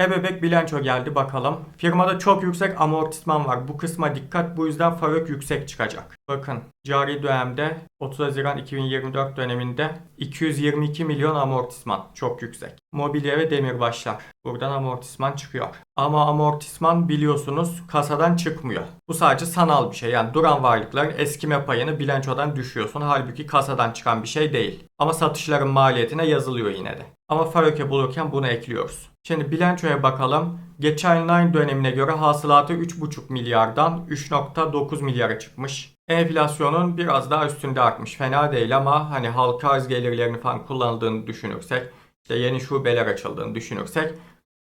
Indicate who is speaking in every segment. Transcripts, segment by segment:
Speaker 1: Ebebek bilanço geldi bakalım. Firmada çok yüksek amortisman var. Bu kısma dikkat. Bu yüzden FAVÖK yüksek çıkacak. Bakın cari dönemde 30 Haziran 2024 döneminde 222 milyon amortisman. Çok yüksek. Mobilya ve demirbaşlar. Buradan amortisman çıkıyor. Ama amortisman biliyorsunuz kasadan çıkmıyor. Bu sadece sanal bir şey. Yani duran varlıkların eskime payını bilançodan düşüyorsun. Halbuki kasadan çıkan bir şey değil. Ama satışların maliyetine yazılıyor yine de. Ama FAVÖK'e bulurken bunu ekliyoruz. Şimdi bilançoya bakalım. Geçen yılın dönemine göre hasılatı 3,5 milyardan 3,9 milyara çıkmış. Enflasyonun biraz daha üstünde artmış. Fena değil ama hani halka arz gelirlerini falan kullanıldığını düşünürsek, işte yeni şubeler açıldığını düşünürsek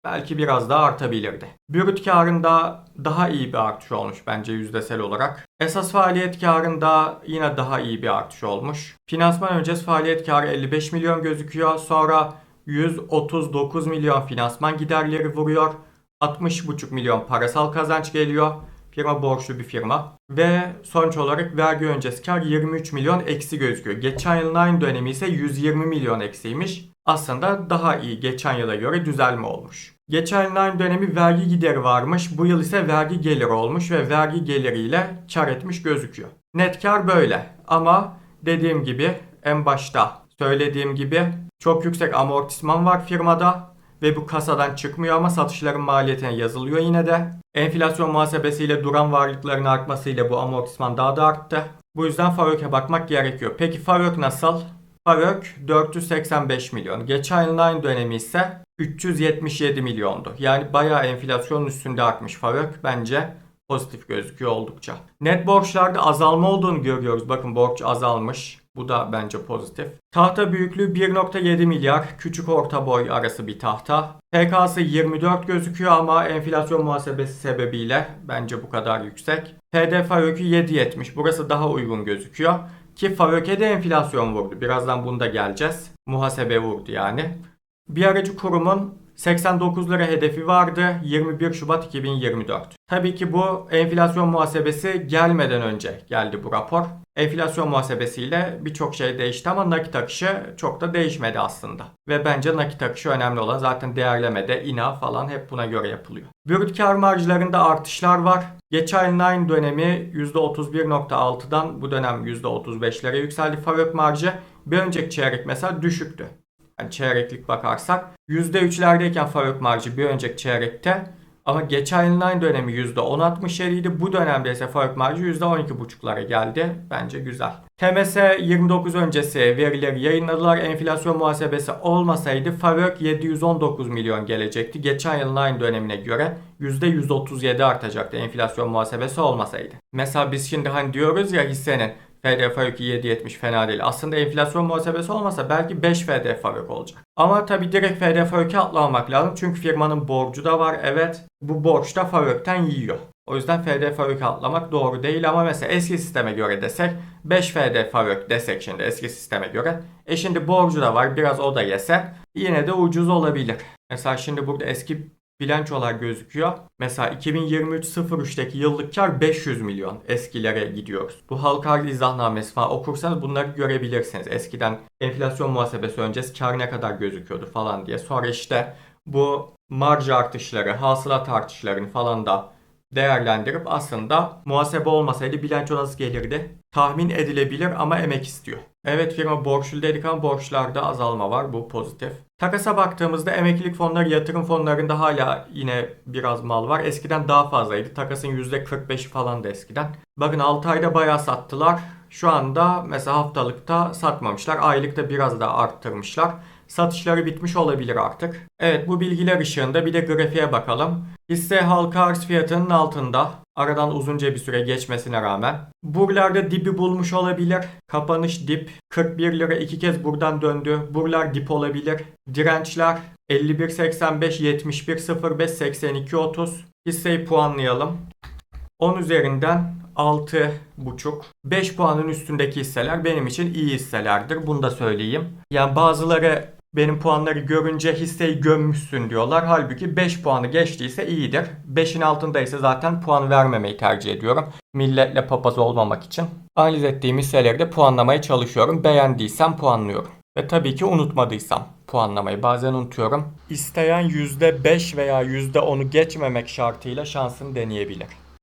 Speaker 1: belki biraz daha artabilirdi. Brüt karında daha iyi bir artış olmuş bence yüzdesel olarak. Esas faaliyet karında yine daha iyi bir artış olmuş. Finansman öncesi faaliyet karı 55 milyon gözüküyor. Sonra 139 milyon finansman giderleri vuruyor. 60,5 milyon parasal kazanç geliyor. Firma borçlu bir firma. Ve sonuç olarak vergi öncesi kar 23 milyon eksi gözüküyor. Geçen yılın aynı dönemi ise 120 milyon eksiymiş. Aslında daha iyi geçen yıla göre düzelme olmuş. Geçen yılın aynı dönemi vergi gideri varmış. Bu yıl ise vergi geliri olmuş ve vergi geliriyle kar etmiş gözüküyor. Net kar böyle. Ama dediğim gibi en başta söylediğim gibi çok yüksek amortisman var firmada ve bu kasadan çıkmıyor ama satışların maliyetine yazılıyor yine de. Enflasyon muhasebesiyle duran varlıkların artmasıyla bu amortisman daha da arttı. Bu yüzden FAVÖK'e bakmak gerekiyor. Peki FAVÖK nasıl? FAVÖK 485 milyon. Geçen yılın aynı dönemi ise 377 milyondu. Yani bayağı enflasyonun üstünde artmış FAVÖK. Bence pozitif gözüküyor oldukça. Net borçlarda azalma olduğunu görüyoruz. Bakın borç azalmış. Bu da bence pozitif. Tahta büyüklüğü 1.7 milyar. Küçük orta boy arası bir tahta. PK'sı 24 gözüküyor ama enflasyon muhasebesi sebebiyle bence bu kadar yüksek. PD FAVÖK'ü 7.70. Burası daha uygun gözüküyor. Ki FAVÖK'e de enflasyon vurdu. Birazdan bunda geleceğiz. Muhasebe vurdu yani. Bir aracı kurumun 89 lira hedefi vardı 21 Şubat 2024. Tabii ki bu enflasyon muhasebesi gelmeden önce geldi bu rapor. Enflasyon muhasebesiyle birçok şey değişti ama nakit akışı çok da değişmedi aslında. Ve bence nakit akışı önemli olan zaten değerlemede ina falan hep buna göre yapılıyor. Brüt kar marjlarında artışlar var. Geçen aynı dönemi %31.6'dan bu dönem %35'lere yükseldi. Fabrik marjı bir önceki çeyrek mesela düşüktü. Yani çeyreklik bakarsak %3'lerdeyken fabrik marjı bir önceki çeyrekte ama geçen yılın aynı dönemi %10.67 idi. Bu dönemde ise fabrik marjı %12.5'lara geldi. Bence güzel. TMS 29 öncesi verileri yayınladılar. Enflasyon muhasebesi olmasaydı fabrik 719 milyon gelecekti. Geçen yılın aynı dönemine göre %137 artacaktı enflasyon muhasebesi olmasaydı. Mesela biz şimdi hani diyoruz ya hissenin FD Faruk 7.70 fena değil. Aslında enflasyon muhasebesi olmasa belki 5 FD Faruk olacak. Ama tabi direkt FD Faruk'e atlamamak lazım. Çünkü firmanın borcu da var. Evet bu borç da Faruk'tan yiyor. O yüzden FD Faruk'e atlamak doğru değil ama mesela eski sisteme göre desek 5 FD Faruk desek şimdi eski sisteme göre. E şimdi borcu da var biraz o da yese yine de ucuz olabilir. Mesela şimdi burada eski bilançolar gözüküyor. Mesela 2023-03'teki yıllık kar 500 milyon eskilere gidiyoruz. Bu halka arz izahnamesi falan okursanız bunları görebilirsiniz. Eskiden enflasyon muhasebesi öncesi kar ne kadar gözüküyordu falan diye. Sonra işte bu marj artışları, hasılat artışlarını falan da değerlendirip aslında muhasebe olmasaydı bilanço nasıl gelirdi? Tahmin edilebilir ama emek istiyor. Evet firma borçlu dedik ama borçlarda azalma var. Bu pozitif. Takasa baktığımızda emeklilik fonları, yatırım fonlarında hala yine biraz mal var. Eskiden daha fazlaydı. Takasın %45'i falan da eskiden. Bakın 6 ayda bayağı sattılar. Şu anda mesela haftalıkta satmamışlar. Aylıkta biraz daha arttırmışlar. Satışları bitmiş olabilir artık. Evet bu bilgiler ışığında bir de grafiğe bakalım. Hisse halka arz fiyatının altında. Aradan uzunca bir süre geçmesine rağmen. Buralarda dibi bulmuş olabilir. Kapanış dip. 41 lira iki kez buradan döndü. Buralar dip olabilir. Dirençler 51.85, 71.05, 82.30. Hisseyi puanlayalım. 10 üzerinden 6,5. 5 puanın üstündeki hisseler benim için iyi hisselerdir. Bunu da söyleyeyim. Yani bazıları benim puanları görünce hisseyi gömmüşsün diyorlar. Halbuki 5 puanı geçtiyse iyidir. 5'in altındaysa zaten puan vermemeyi tercih ediyorum. Milletle papaz olmamak için. Analiz ettiğim hisseleri de puanlamaya çalışıyorum. Beğendiysem puanlıyorum. Ve tabii ki unutmadıysam puanlamayı bazen unutuyorum. İsteyen %5 veya %10'u geçmemek şartıyla şansını deneyebilir.